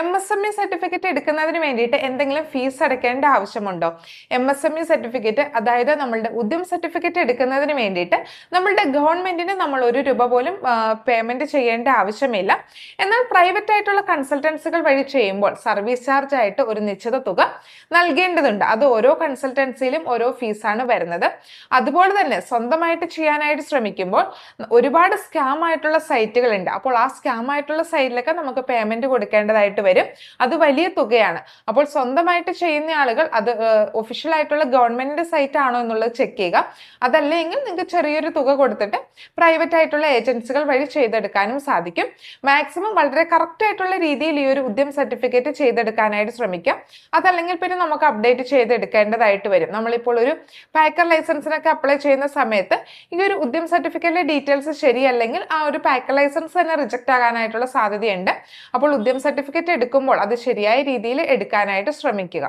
M S M E certificate എടുക്കുന്നതിന് വേണ്ടിയിട്ട് എന്തെങ്കിലും ഫീസ് അടയ്ക്കേണ്ട ആവശ്യമുണ്ടോ? M S M E certificate അതായത് നമ്മളുടെ ഉദ്യം സർട്ടിഫിക്കറ്റ് എടുക്കുന്നതിന് വേണ്ടിയിട്ട് നമ്മളുടെ ഗവൺമെന്റിന് നമ്മൾ ഒരു രൂപ പോലും പേയ്മെന്റ് ചെയ്യേണ്ട ആവശ്യമില്ല. എന്നാൽ പ്രൈവറ്റ് ആയിട്ടുള്ള കൺസൾട്ടൻസികൾ വഴി ചെയ്യുമ്പോൾ സർവീസ് ചാർജ് ആയിട്ട് ഒരു നിശ്ചിത തുക നൽകേണ്ടതുണ്ട്. അത് ഓരോ കൺസൾട്ടൻസിയിലും ഓരോ ഫീസാണ് വരുന്നത്. അതുപോലെ തന്നെ സ്വന്തമായിട്ട് ചെയ്യാനായിട്ട് ശ്രമിക്കുമ്പോൾ ഒരുപാട് സ്കാം ആയിട്ടുള്ള സൈറ്റുകളുണ്ട് അപ്പോൾ ആ സ്കാം ആയിട്ടുള്ള സൈറ്റിലൊക്കെ നമുക്ക് പേയ്മെന്റ് കൊടുക്കേണ്ടതായിട്ട് വരും. അത് വലിയ തുകയാണ്. അപ്പോൾ സ്വന്തമായിട്ട് ചെയ്യുന്ന ആളുകൾ അത് ഒഫീഷ്യൽ ആയിട്ടുള്ള ഗവൺമെന്റിന്റെ സൈറ്റ് ആണോ എന്നുള്ളത് ചെക്ക് ചെയ്യുക. അതല്ലെങ്കിൽ നിങ്ങൾക്ക് ചെറിയൊരു തുക കൊടുത്തിട്ട് പ്രൈവറ്റ് ആയിട്ടുള്ള ഏജൻസികൾ വഴി ചെയ്തെടുക്കാനും സാധിക്കും. മാക്സിമം വളരെ കറക്റ്റ് ആയിട്ടുള്ള രീതിയിൽ ഈ ഒരു ഉദ്യം സർട്ടിഫിക്കറ്റ് ചെയ്തെടുക്കാനായിട്ട് ശ്രമിക്കാം. അതല്ലെങ്കിൽ പിന്നെ നമുക്ക് അപ്ഡേറ്റ് ചെയ്തെടുക്കേണ്ടതായിട്ട് വരും. നമ്മളിപ്പോൾ ഒരു പാക്കർ ലൈസൻസിനൊക്കെ അപ്ലൈ ചെയ്യുന്ന സമയത്ത് ഈ ഒരു ഉദ്യം സർട്ടിഫിക്കറ്റിലെ ഡീറ്റെയിൽസ് ശരിയല്ലെങ്കിൽ ആ ഒരു പാക്കർ ലൈസൻസ് തന്നെ റിജക്റ്റ് ആകാനായിട്ടുള്ള സാധ്യതയുണ്ട്. അപ്പോൾ ഉദ്യം സർട്ടിഫിക്കറ്റ് എടുക്കുമ്പോൾ അത് ശരിയായ രീതിയിൽ എടുക്കാനായിട്ട് ശ്രമിക്കുക.